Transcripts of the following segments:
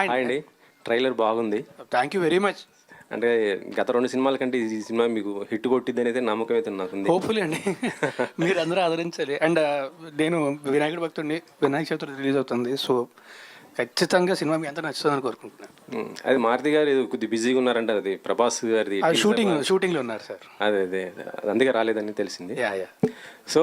అండి. ట్రైలర్ బాగుంది. Thank you very much అంటే గత రెండు సినిమాల కంటే ఈ సినిమా మీకు హిట్ కొట్టిద్దని అయితే నమ్మకం అయితే నాకుంది హోప్ఫుల్లీ అండి. మీరు అందరూ ఆదరించాలి. అండ్ నేను వినాయకుడి భక్తుడిని వినాయక చవితి రిలీజ్ అవుతుంది. సో ఖచ్చితంగా సినిమా మీ అంతా నచ్చుతుందని కోరుకుంటున్నాను. అది మారుతి గారు ఏదో కొద్ది బిజీగా ఉన్నారంట అది ప్రభాస్ గారిది షూటింగ్ షూటింగ్లో ఉన్నారు సార్. అదే అదే అది. అందుకే రాలేదని తెలిసింది. యా యా సో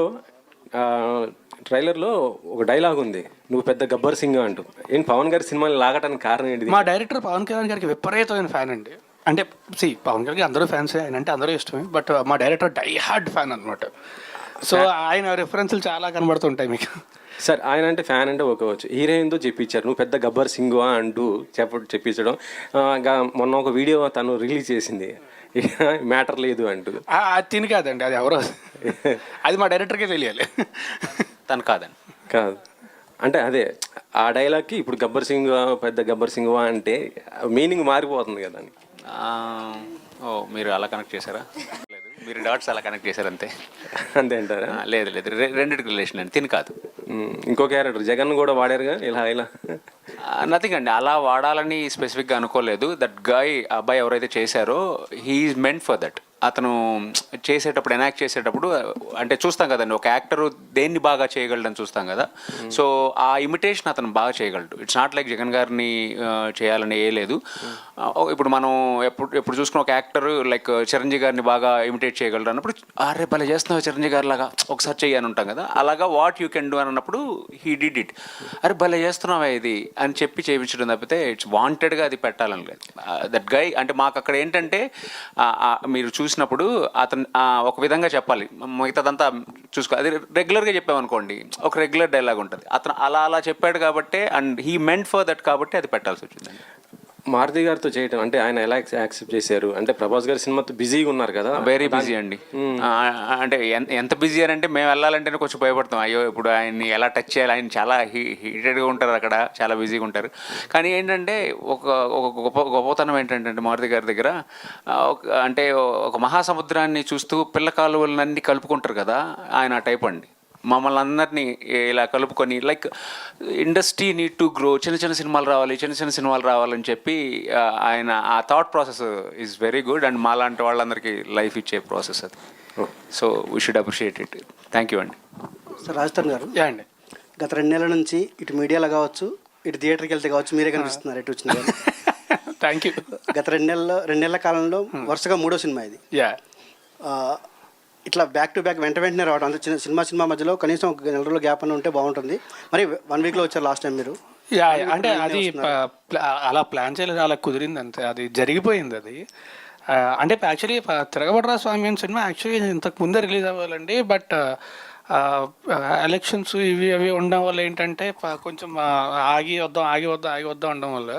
ట్రైలర్లో ఒక డైలాగ్ ఉంది. నువ్వు పెద్ద గబ్బర్ సింగ్ అంటూ. ఏం పవన్ గారి సినిమాని లాగటానికి కారణం ఏంటిది? మా డైరెక్టర్ పవన్ కళ్యాణ్ గారికి విపరీతమైన ఫ్యాన్ అండి. అంటే సి పవన్ కళ్యాణ్ అందరూ ఫ్యాన్స్ ఆయన అంటే అందరూ ఇష్టమే. బట్ మా డైరెక్టర్ డై హార్డ్ ఫ్యాన్ అనమాట సో ఆయన రెఫరెన్స్లు చాలా కనబడుతుంటాయి మీకు. సార్ ఆయన అంటే ఫ్యాన్ అంటే ఒక్కవచ్చు. హీరోయిన్తో చెప్పించారు నువ్వు పెద్ద గబ్బర్ సింగ్ అంటూ చెప్ప చెప్పించడం. మొన్న ఒక వీడియో తను రిలీజ్ చేసింది. మ్యాటర్ లేదు అంటూ. ఆ, అది తిని కాదండి అది ఎవరో. అది మా డైరెక్టర్కే తెలియాలి. తను కాదండి. కాదు. అంటే అదే ఆ డైలాగ్కి ఇప్పుడు గబ్బర్ సింగ్ పెద్ద గబ్బర్ సింగ్ అంటే మీనింగ్ మారిపోతుంది కదా ఓ మీరు అలా కనెక్ట్ చేశారా? లేదు మీరు డాట్స్ అలా కనెక్ట్ చేశారు అంతే. అంతే అంటారా? లేదు లేదు రెండిటికి రిలేషన్ అండి తిని కాదు. ఇంకో క్యారెక్టర్ జగన్ కూడా వాడారుగా? ఇలా ఇలా. నథింగ్ అండి. అలా వాడాలని స్పెసిఫిక్గా అనుకోలేదు. దట్ గాయ్ అబ్బాయి ఎవరైతే చేశారో హీఈస్ మెంట్ ఫర్ దట్ అతను చేసేటప్పుడు ఎనాక్ట్ చేసేటప్పుడు అంటే చూస్తాం కదండి ఒక యాక్టర్ దేన్ని బాగా చేయగలడని చూస్తాం కదా. సో ఆ ఇమిటేషన్ అతను బాగా చేయగలడు. ఇట్స్ నాట్ లైక్ జగన్ గారిని చేయాలని ఏ లేదు. ఆ, ఇప్పుడు మనం ఎప్పుడు ఎప్పుడు చూసుకున్న ఒక యాక్టర్ లైక్ చిరంజీవి గారిని బాగా ఇమిటేట్ చేయగలడు అన్నప్పుడు అరే భలే చేస్తున్నావు చిరంజీవి గారి లాగా ఒకసారి చెయ్యి అని ఉంటాం కదా. అలాగా వాట్ యూ కెన్ డూ అని అన్నప్పుడు హీ డిడ్ ఇట్ అరే భలే చేస్తున్నావా ఇది అని చెప్పి చేయించడం తప్పితే ఇట్స్ వాంటెడ్గా అది పెట్టాలని లేదు. దట్ గై అంటే మాకు అక్కడ ఏంటంటే మీరు చూసినప్పుడు అతను ఒక విధంగా చెప్పాలి. మిగతాదంతా చూసుకో అది రెగ్యులర్గా చెప్పామనుకోండి ఒక రెగ్యులర్ డైలాగ్ ఉంటుంది అతను అలా అలా చెప్పాడు కాబట్టి and he meant for that కాబట్టి అది పెట్టాల్సి వచ్చిందండి మారుతి గారితో చేయటం అంటే ఆయన ఎలా యాక్సెప్ట్ చేశారు? అంటే ప్రభాస్ గారి సినిమాతో బిజీగా ఉన్నారు కదా. వెరీ బిజీ అండి. అంటే ఎంత ఎంత బిజీ అని అంటే మేము వెళ్ళాలంటేనే కొంచెం భయపడతాం. అయ్యో ఇప్పుడు ఆయన్ని ఎలా టచ్ చేయాలి? ఆయన చాలా హీ హీటెడ్గా ఉంటారు అక్కడ చాలా బిజీగా ఉంటారు. కానీ ఏంటంటే ఒక ఒక గొప్ప గొప్పతనం ఏంటంటే మారుతి గారి దగ్గర అంటే ఒక మహాసముద్రాన్ని చూస్తూ పిల్ల కాలువలన్నీ కలుపుకుంటారు కదా ఆయన ఆ టైప్ అండి. మమ్మల్ని అందరినీ ఇలా కలుపుకొని like industry need to grow చిన్న చిన్న సినిమాలు రావాలి చిన్న చిన్న సినిమాలు రావాలని చెప్పి ఆయన ఆ thought process is very good and మాలాంటి వాళ్ళందరికీ లైఫ్ ఇచ్చే ప్రాసెస్ అది. So we should appreciate it thank you అండి సార్ రాజస్థాన్ గారు. యా అండి గత రెండు నెలల నుంచి ఇటు మీడియాలో కావచ్చు ఇటు థియేటర్కి వెళ్తే కావచ్చు మీరే కనిపిస్తున్నారు ఎటు వచ్చిన. థ్యాంక్ యూ గత రెండు నెలల్లో రెండు నెలల కాలంలో వరుసగా మూడో సినిమా ఇది. యా ఆ, ఇట్లా బ్యాక్ టు బ్యాక్ వెంట వెంటనే రావడం. అంత చిన్న సినిమా సినిమా మధ్యలో కనీసం ఒక నెల రోజుల గ్యాప్ అని ఉంటే బాగుంటుంది. మరి వన్ వీక్లో వచ్చారు లాస్ట్ టైం మీరు? యా. అంటే అది అలా ప్లాన్ చేయలేదు. అలా కుదిరింది అంతే. అది జరిగిపోయింది అది. అంటే యాక్చువల్లీ తిరగబడరా స్వామి అని సినిమా యాక్చువల్లీ ఇంతకు ముందే రిలీజ్ అవ్వాలండి. బట్ ఎలక్షన్స్ ఇవి అవి ఉండడం వల్ల ఏంటంటే కొంచెం ఆగి వద్దాం ఆగి వద్దాం ఆగి వద్దాం ఉండడం వల్ల.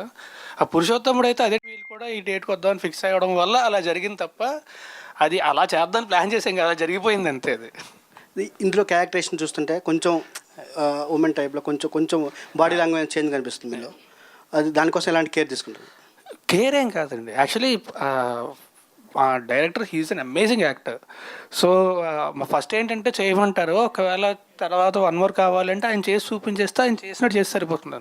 ఆ పురుషోత్తముడు అయితే అదే వీళ్ళు కూడా ఈ డేట్కి వద్దామని ఫిక్స్ అయ్యడం వల్ల అలా జరిగింది తప్ప అది అలా చేద్దాం ప్లాన్ చేసాం కదా జరిగిపోయింది అంతే అది. ఇది- ఇందులో క్యారెక్టరేషన్ చూస్తుంటే కొంచెం ఉమెన్ టైప్లో కొంచెం కొంచెం బాడీ లాంగ్వేజ్ చేంజ్ కనిపిస్తుంది మీలో. అది దానికోసం ఎలాంటి కేర్ తీసుకుంటారు? కేర్ ఏం కాదండి. యాక్చువల్లీ మా director he's an amazing actor so first ఏంటంటే చేయమంటారు. ఒకవేళ తర్వాత వన్ మోర్ కావాలంటే ఆయన చేసి చూపించేస్తే ఆయన చేసినట్టు చేసి సరిపోతుంది